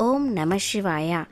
ఓం నమ శివాయ.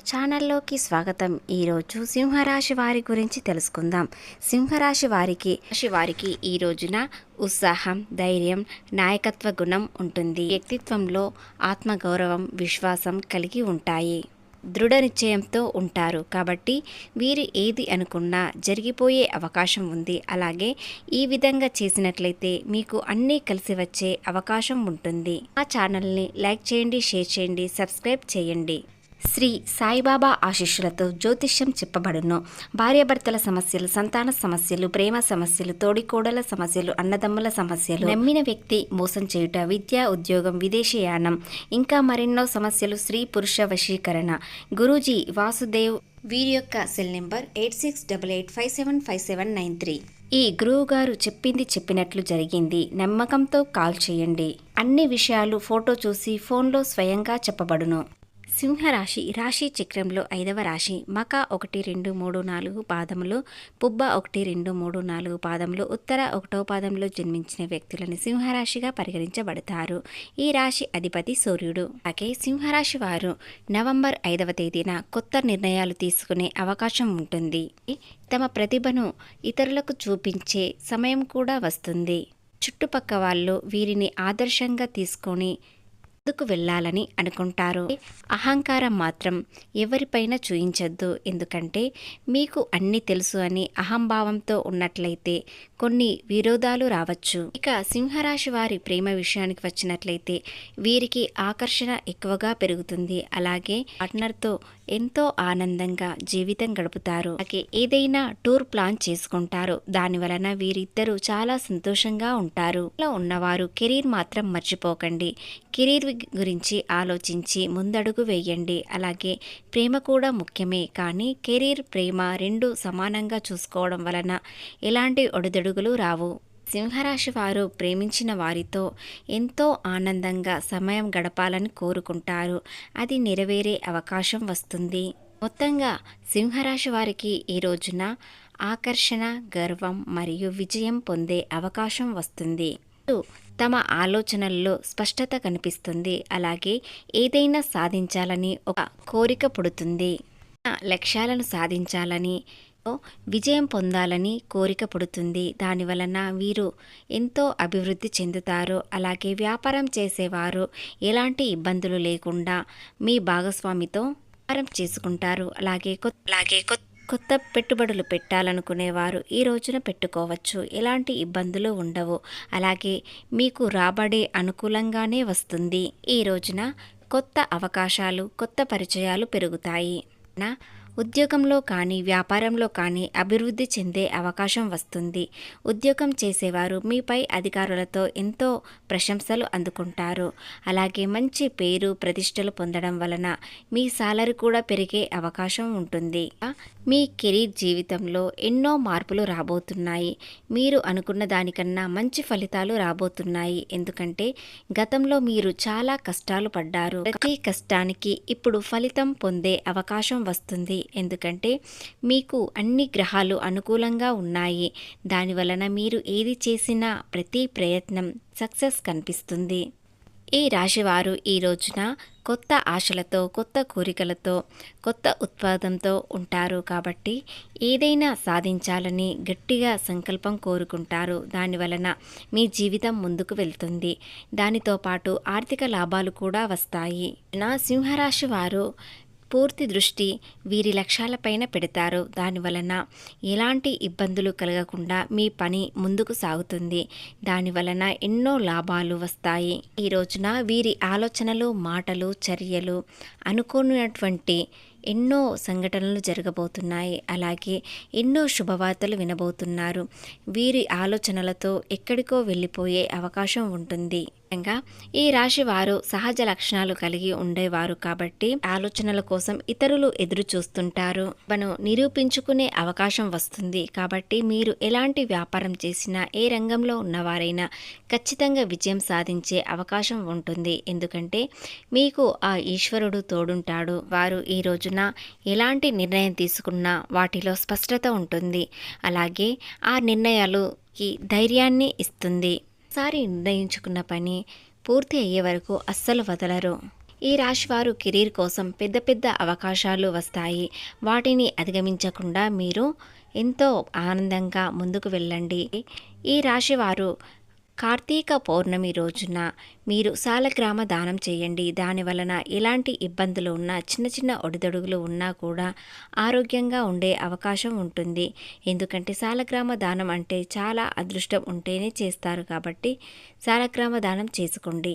ఛానల్లోకి స్వాగతం. ఈరోజు సింహరాశి వారి గురించి తెలుసుకుందాం. సింహరాశి వారికి రాశి వారికి ఈ రోజున ఉత్సాహం ధైర్యం నాయకత్వ గుణం ఉంటుంది. వ్యక్తిత్వంలో ఆత్మగౌరవం విశ్వాసం కలిగి ఉంటాయి. దృఢ నిశ్చయంతో ఉంటారు. కాబట్టి వీరు ఏది అనుకున్నా జరిగిపోయే అవకాశం ఉంది. అలాగే ఈ విధంగా చేసినట్లయితే మీకు అన్నీ కలిసి వచ్చే అవకాశం ఉంటుంది. మా ఛానల్ని లైక్ చేయండి షేర్ చేయండి సబ్స్క్రైబ్ చేయండి. శ్రీ సాయిబాబా ఆశీస్సులతో జ్యోతిష్యం చెప్పబడును. భార్యాభర్తల సమస్యలు సంతాన సమస్యలు ప్రేమ సమస్యలు తోడికోడల సమస్యలు అన్నదమ్ముల సమస్యలు నమ్మిన వ్యక్తి మోసం చేయుట విద్య ఉద్యోగం విదేశీయానం ఇంకా మరెన్నో సమస్యలు స్త్రీ పురుష వశీకరణ. గురూజీ వాసుదేవ్ వీరి యొక్క cell number eight six double eight five seven five seven nine three. ఈ గురువు గారు చెప్పింది చెప్పినట్లు జరిగింది. నమ్మకంతో కాల్ చేయండి. అన్ని విషయాలు ఫోటో చూసి ఫోన్లో స్వయంగా చెప్పబడును. సింహరాశి రాశి చక్రంలో ఐదవ రాశి. మక ఒకటి రెండు మూడు నాలుగు పాదములు పుబ్బ ఒకటి రెండు మూడు నాలుగు పాదములు ఉత్తర ఒకటో పాదంలో జన్మించిన వ్యక్తులను సింహరాశిగా పరిగణించబడతారు. ఈ రాశి అధిపతి సూర్యుడు. అలాగే సింహరాశి వారు నవంబర్ ఐదవ తేదీన కొత్త నిర్ణయాలు తీసుకునే అవకాశం ఉంటుంది. తమ ప్రతిభను ఇతరులకు చూపించే సమయం కూడా వస్తుంది. చుట్టుపక్క వాళ్ళు వీరిని ఆదర్శంగా తీసుకొని ముందుకు వెళ్ళాలని అనుకుంటారు. అహంకారం మాత్రం ఎవరిపైన చూయించద్దు. ఎందుకంటే మీకు అన్నీ తెలుసు అని అహంభావంతో ఉన్నట్లయితే కొన్ని విరోధాలు రావచ్చు. ఇక సింహరాశి వారి ప్రేమ విషయానికి వచ్చినట్లయితే వీరికి ఆకర్షణ ఎక్కువగా పెరుగుతుంది. అలాగే పార్ట్నర్తో ఎంతో ఆనందంగా జీవితం గడుపుతారు. అలాగే ఏదైనా టూర్ ప్లాన్ చేసుకుంటారు. దాని వలన వీరిద్దరూ చాలా సంతోషంగా ఉంటారు. ఇలా ఉన్నవారు కెరీర్ మాత్రం మర్చిపోకండి. కెరీర్ గురించి ఆలోచించి ముందడుగు వేయండి. అలాగే ప్రేమ కూడా ముఖ్యమే. కానీ కెరీర్ ప్రేమ రెండు సమానంగా చూసుకోవడం వలన ఎలాంటి ఒడిదొడుగులు రావు. సింహరాశి వారు ప్రేమించిన వారితో ఎంతో ఆనందంగా సమయం గడపాలని కోరుకుంటారు. అది నెరవేరే అవకాశం వస్తుంది. మొత్తంగా సింహరాశి వారికి ఈ రోజున ఆకర్షణ గర్వం మరియు విజయం పొందే అవకాశం వస్తుంది. తమ ఆలోచనల్లో స్పష్టత కనిపిస్తుంది. అలాగే ఏదైనా సాధించాలని ఒక కోరిక పుడుతుంది. లక్ష్యాలను సాధించాలని విజయం పొందాలని కోరిక పుడుతుంది. దాని వలన వీరు ఎంతో అభివృద్ధి చెందుతారు. అలాగే వ్యాపారం చేసేవారు ఎలాంటి ఇబ్బందులు లేకుండా మీ భాగస్వామితో వ్యాపారం చేసుకుంటారు. అలాగే కొత్త అలాగే కొత్త కొత్త పెట్టుబడులు పెట్టాలనుకునేవారు ఈ రోజున పెట్టుకోవచ్చు. ఎలాంటి ఇబ్బందులు ఉండవు. అలాగే మీకు రాబడే అనుకూలంగానే వస్తుంది. ఈ రోజున కొత్త అవకాశాలు కొత్త పరిచయాలు పెరుగుతాయి. నా ఉద్యోగంలో కానీ వ్యాపారంలో కానీ అభివృద్ధి చెందే అవకాశం వస్తుంది. ఉద్యోగం చేసేవారు మీపై అధికారులతో ఎంతో ప్రశంసలు అందుకుంటారు. అలాగే మంచి పేరు ప్రతిష్టలు పొందడం వలన మీ సాలరీ కూడా పెరిగే అవకాశం ఉంటుంది. మీ కెరీర్ జీవితంలో ఎన్నో మార్పులు రాబోతున్నాయి. మీరు అనుకున్న దానికన్నా మంచి ఫలితాలు రాబోతున్నాయి. ఎందుకంటే గతంలో మీరు చాలా కష్టాలు పడ్డారు. ప్రతి కష్టానికి ఇప్పుడు ఫలితం పొందే అవకాశం వస్తుంది. ఎందుకంటే మీకు అన్ని గ్రహాలు అనుకూలంగా ఉన్నాయి. దాని వలన మీరు ఏది చేసినా ప్రతి ప్రయత్నం సక్సెస్ కనిపిస్తుంది. ఈ రాశివారు ఈ రోజున కొత్త ఆశలతో కొత్త కోరికలతో కొత్త ఉత్పాదంతో ఉంటారు కాబట్టి ఏదైనా సాధించాలని గట్టిగా సంకల్పం కోరుకుంటారు. దాని వలన మీ జీవితం ముందుకు వెళ్తుంది. దానితో పాటు ఆర్థిక లాభాలు కూడా వస్తాయి. నా సింహరాశి వారు పూర్తి దృష్టి వీరి లక్ష్యాలపైన పెడతారు. దానివలన ఎలాంటి ఇబ్బందులు కలగకుండా మీ పని ముందుకు సాగుతుంది. దానివలన ఎన్నో లాభాలు వస్తాయి. ఈ రోజున వీరి ఆలోచనలు మాటలు చర్యలు అనుకున్నటువంటి ఎన్నో సంఘటనలు జరగబోతున్నాయి. అలాగే ఎన్నో శుభవార్తలు వినబోతున్నారు. వీరి ఆలోచనలతో ఎక్కడికో వెళ్ళిపోయే అవకాశం ఉంటుంది. ముఖ్యంగా ఈ రాశి వారు సహజ లక్షణాలు కలిగి ఉండేవారు కాబట్టి ఆలోచనల కోసం ఇతరులు ఎదురు చూస్తుంటారు. మనం నిరూపించుకునే అవకాశం వస్తుంది. కాబట్టి మీరు ఎలాంటి వ్యాపారం చేసినా ఏ రంగంలో ఉన్నవారైనా ఖచ్చితంగా విజయం సాధించే అవకాశం ఉంటుంది. ఎందుకంటే మీకు ఆ ఈశ్వరుడు తోడుంటాడు. వారు ఈ రోజున ఎలాంటి నిర్ణయం తీసుకున్నా వాటిలో స్పష్టత ఉంటుంది. అలాగే ఆ నిర్ణయాలుకి ధైర్యాన్ని ఇస్తుంది. ఒకసారి నిర్ణయించుకున్న పని పూర్తి అయ్యే వరకు అస్సలు వదలరు. ఈ రాశివారు కెరీర్ కోసం పెద్ద పెద్ద అవకాశాలు వస్తాయి. వాటిని అధిగమించకుండా మీరు ఎంతో ఆనందంగా ముందుకు వెళ్ళండి. ఈ రాశివారు కార్తీక పౌర్ణమి రోజున మీరు సాలగ్రామ దానం చేయండి. దాని వలన ఎలాంటి ఇబ్బందులు ఉన్నా చిన్న చిన్న ఒడిదొడుగులు ఉన్నా కూడా ఆరోగ్యంగా ఉండే అవకాశం ఉంటుంది. ఎందుకంటే సాలగ్రామ దానం అంటే చాలా అదృష్టం ఉంటేనే చేస్తారు కాబట్టి సాలగ్రామ దానం చేసుకోండి.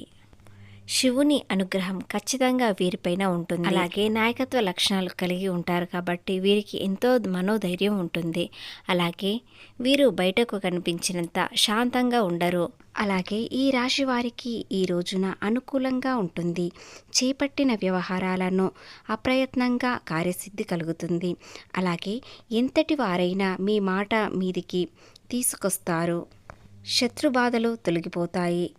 శివుని అనుగ్రహం ఖచ్చితంగా వీరిపైన ఉంటుంది. అలాగే నాయకత్వ లక్షణాలు కలిగి ఉంటారు కాబట్టి వీరికి ఎంతో మనోధైర్యం ఉంటుంది. అలాగే వీరు బయటకు కనిపించినంత శాంతంగా ఉండరు. అలాగే ఈ రాశి వారికి ఈ రోజున అనుకూలంగా ఉంటుంది. చేపట్టిన వ్యవహారాలను అప్రయత్నంగా కార్యసిద్ధి కలుగుతుంది. అలాగే ఎంతటి వారైనా మీ మాట మీదికి తీసుకొస్తారు. శత్రుబాధలు తొలగిపోతాయి.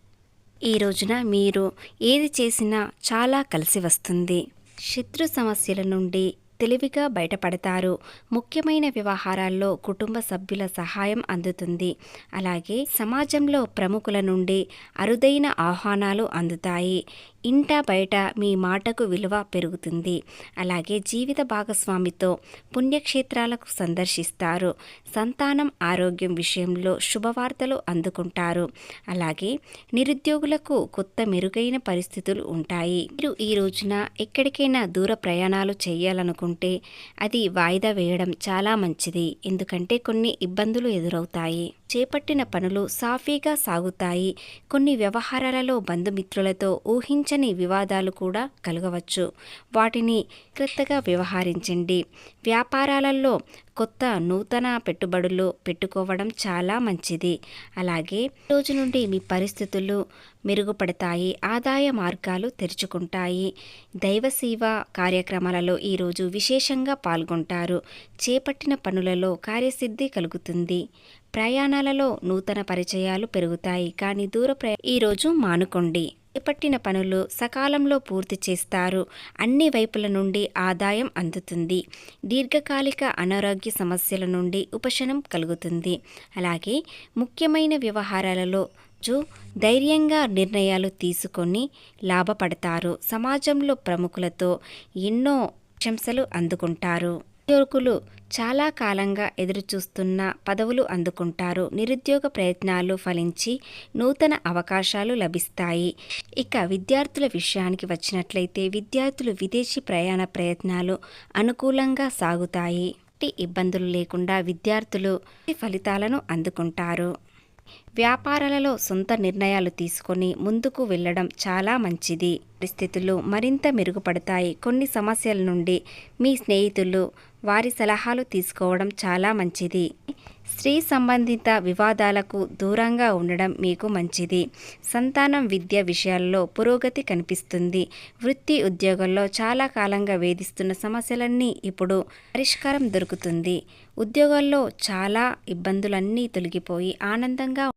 ఈ రోజున మీరు ఏది చేసినా చాలా కలిసి వస్తుంది. శత్రు సమస్యల నుండి తెలివిగా బయటపడతారు. ముఖ్యమైన వ్యవహారాల్లో కుటుంబ సభ్యుల సహాయం అందుతుంది. అలాగే సమాజంలో ప్రముఖుల నుండి అరుదైన ఆహ్వానాలు అందుతాయి. ఇంట బయట మీ మాటకు విలువ పెరుగుతుంది. అలాగే జీవిత భాగస్వామితో పుణ్యక్షేత్రాలకు సందర్శిస్తారు. సంతానం ఆరోగ్యం విషయంలో శుభవార్తలు అందుకుంటారు. అలాగే నిరుద్యోగులకు కొత్త మెరుగైన పరిస్థితులు ఉంటాయి. మీరు ఈ రోజున ఎక్కడికైనా దూర ప్రయాణాలు చేయాలనుకుంటే అది వాయిదా వేయడం చాలా మంచిది. ఎందుకంటే కొన్ని ఇబ్బందులు ఎదురవుతాయి. చేపట్టిన పనులు సాఫీగా సాగుతాయి. కొన్ని వ్యవహారాలలో బంధుమిత్రులతో ఊహించ ఊహించని వివాదాలు కూడా కలగవచ్చు. వాటిని క్రొత్తగా వ్యవహరించండి. వ్యాపారాలలో కొత్త నూతన పెట్టుబడులు పెట్టుకోవడం చాలా మంచిది. అలాగే రోజు నుండి మీ పరిస్థితులు మెరుగుపడతాయి ఆదాయ మార్గాలు తెరుచుకుంటాయి. దైవ సేవ కార్యక్రమాలలో ఈరోజు విశేషంగా పాల్గొంటారు. చేపట్టిన పనులలో కార్యసిద్ధి కలుగుతుంది. ప్రయాణాలలో నూతన పరిచయాలు పెరుగుతాయి. కానీ దూర ప్రయా ఈరోజు మానుకోండి. చేపట్టిన పనులు సకాలంలో పూర్తి చేస్తారు. అన్ని వైపుల నుండి ఆదాయం అందుతుంది. దీర్ఘకాలిక అనారోగ్య సమస్యల నుండి ఉపశమనం కలుగుతుంది. అలాగే ముఖ్యమైన వ్యవహారాలలో ధైర్యంగా నిర్ణయాలు తీసుకొని లాభపడతారు. సమాజంలో ప్రముఖులతో ఎన్నో ప్రశంసలు అందుకుంటారు. ఉద్యోగులు చాలా కాలంగా ఎదురుచూస్తున్న పదవులు అందుకుంటారు. నిరుద్యోగ ప్రయత్నాలు ఫలించి నూతన అవకాశాలు లభిస్తాయి. ఇక విద్యార్థుల విషయానికి వచ్చినట్లయితే విద్యార్థులు విదేశీ ప్రయాణ ప్రయత్నాలు అనుకూలంగా సాగుతాయి. ఇబ్బందులు లేకుండా విద్యార్థులు ఫలితాలను అందుకుంటారు. వ్యాపారాలలో సొంత నిర్ణయాలు తీసుకొని ముందుకు వెళ్ళడం చాలా మంచిది. పరిస్థితులు మరింత మెరుగుపడతాయి. కొన్ని సమస్యల నుండి మీ స్నేహితులు వారి సలహాలు తీసుకోవడం చాలా మంచిది. స్త్రీ సంబంధిత వివాదాలకు దూరంగా ఉండడం మీకు మంచిది. సంతానం విద్య విషయాల్లో పురోగతి కనిపిస్తుంది. వృత్తి ఉద్యోగంలో చాలా కాలంగా వేధిస్తున్న సమస్యలన్నీ ఇప్పుడు పరిష్కారం దొరుకుతుంది. ఉద్యోగాల్లో చాలా ఇబ్బందులన్నీ తొలగిపోయి ఆనందంగా